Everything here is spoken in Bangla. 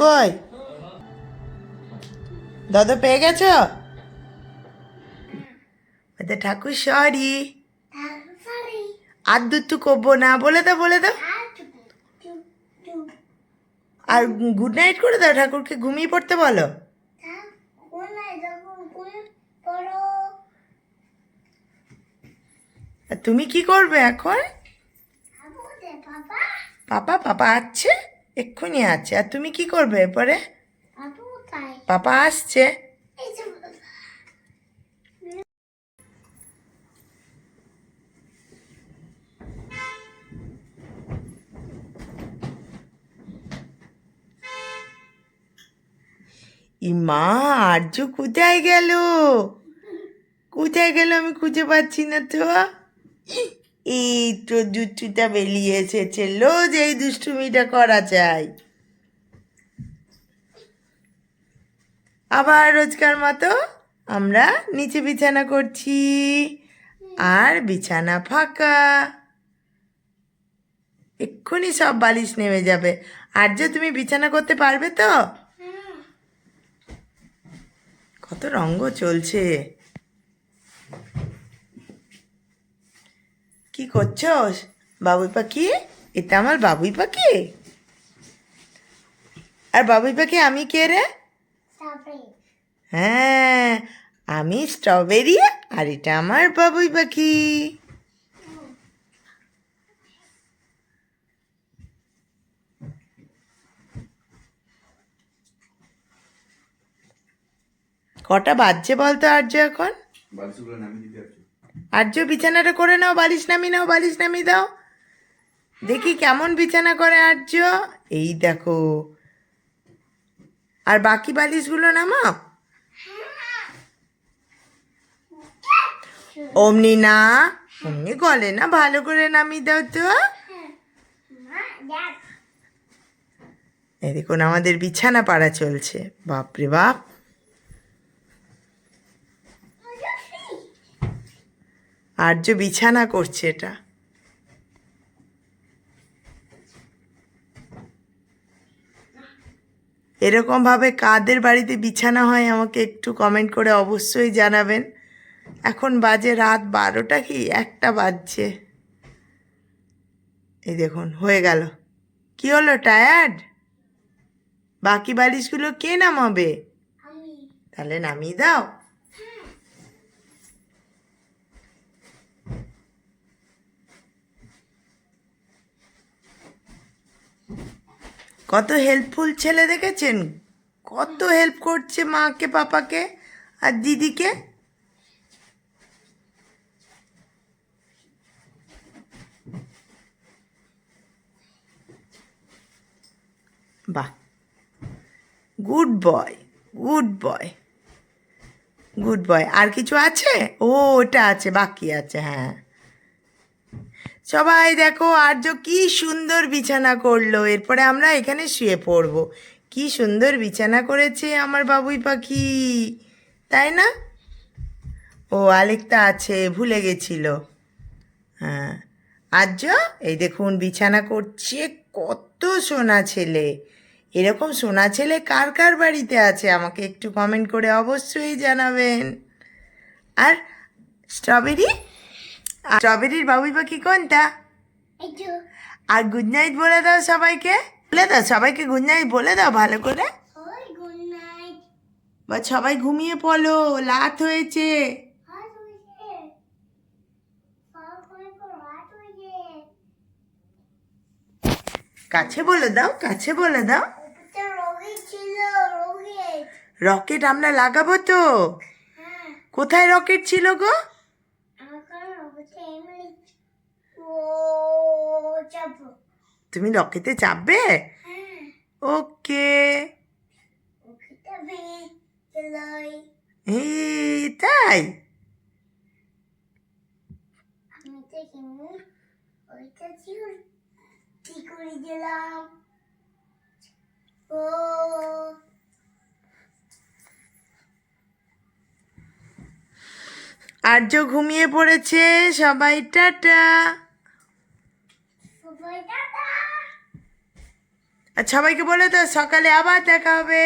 কই? দাদা পেয়ে গেছ? ঠাকুর সরি। আর দুটু করব না বলে দাও বলে দাও। আর গুড নাইট করে দাও ঠাকুরকে ঘুমিয়ে পড়তে বলো। আর তুমি কি করবে এখন? পাপা পাপা আছে এক্ষুনি আছে। আর তুমি কি করবে এরপরে? পাপা আসছে। ইমা আর্য কোথায় গেল? কোথায় গেল আমি খুঁজে পাচ্ছি না তো? এই তো দুষ্টুটা বেরিয়ে এসেছে রোজ এই দুষ্টুমিটা করা চাই আবার রোজকার মতো আমরা নিচে বিছানা করছি আর বিছানা ফাঁকা। এক্ষুনি সব বালিশ নেমে যাবে। আর যে তুমি বিছানা করতে পারবে তো? কত রঙ্গ চলছে। কি করছ বাবুই পাখি? এটা আমার বাবুই পাখি? আর বাবুই পাখি আমি কে রে? হ্যাঁ আমি স্ট্রবেরি আর এটা আমার বাবুই পাখি। কটা বাজছে বলতো আর্য এখন? আর্য বিছানাটা করে নাও, বালিশ নামিয়ে নাও, বালিশ নামিয়ে দাও। দেখি কেমন বিছানা করে আর্য। এই দেখো। আর বাকি বালিশগুলো নামাও। অমনি না, অমনি গলে না, ভালো করে নামিয়ে দাও তো। এই দেখুন, আমাদের বিছানা পাড়া চলছে। বাপরে বাপ। আর্য বিছানা করছে এটা। এরকমভাবে কাদের বাড়িতে বিছানা হয় আমাকে একটু কমেন্ট করে অবশ্যই জানাবেন। এখন বাজে রাত বারোটা কি? একটা বাজছে। এই দেখুন হয়ে গেল। কি হলো টায়ার্ড বাকি বালিশগুলো কে নামাবে? তাহলে নামিয়ে দাও। কত হেল্পফুল ছেলে দেখেছেন? কত হেল্প করছে মাকে, পাপাকে আর দিদিকে? বাহ। Good boy good boy good boy আর কিছু আছে? ও, ওটা আছে, বাকি আছে হ্যাঁ। সবাই দেখো, আর্য কি সুন্দর বিছানা করল। এরপরে আমরা এখানে শুয়ে পড়ব। কি সুন্দর বিছানা করেছে আমার বাবুই পাখি। তাই না? ও আলেকটা আছে, ভুলে গেছিল। হ্যাঁ। আর্য, এই দেখুন, বিছানা করছে কত সোনা ছেলে। এরকম সোনা ছেলে কার কার বাড়িতে আছে? আমাকে একটু কমেন্ট করে অবশ্যই জানাবেন। আর স্ট্রবেরি স্ট্রবেরির বাবুই পাখি কোনটা? আর গুড নাইট বলে দাও সবাইকে। বলে দাও সবাইকে গুড নাইট বলে দাও ভালো করে। বা সবাই ঘুমিয়ে পড়ো লাত হয়েছে। কাছে বলে দাও কাছে বলে দাও। রকেট আমরা লাগাবো তো? কোথায় রকেট ছিল গো? তুমি রকেটে চাপবে? ওকে। এই তাই? আর্য ঘুমিয়ে পড়েছে সবাই টাটা। আর সবাইকে বলে তো সকালে আবার দেখা হবে।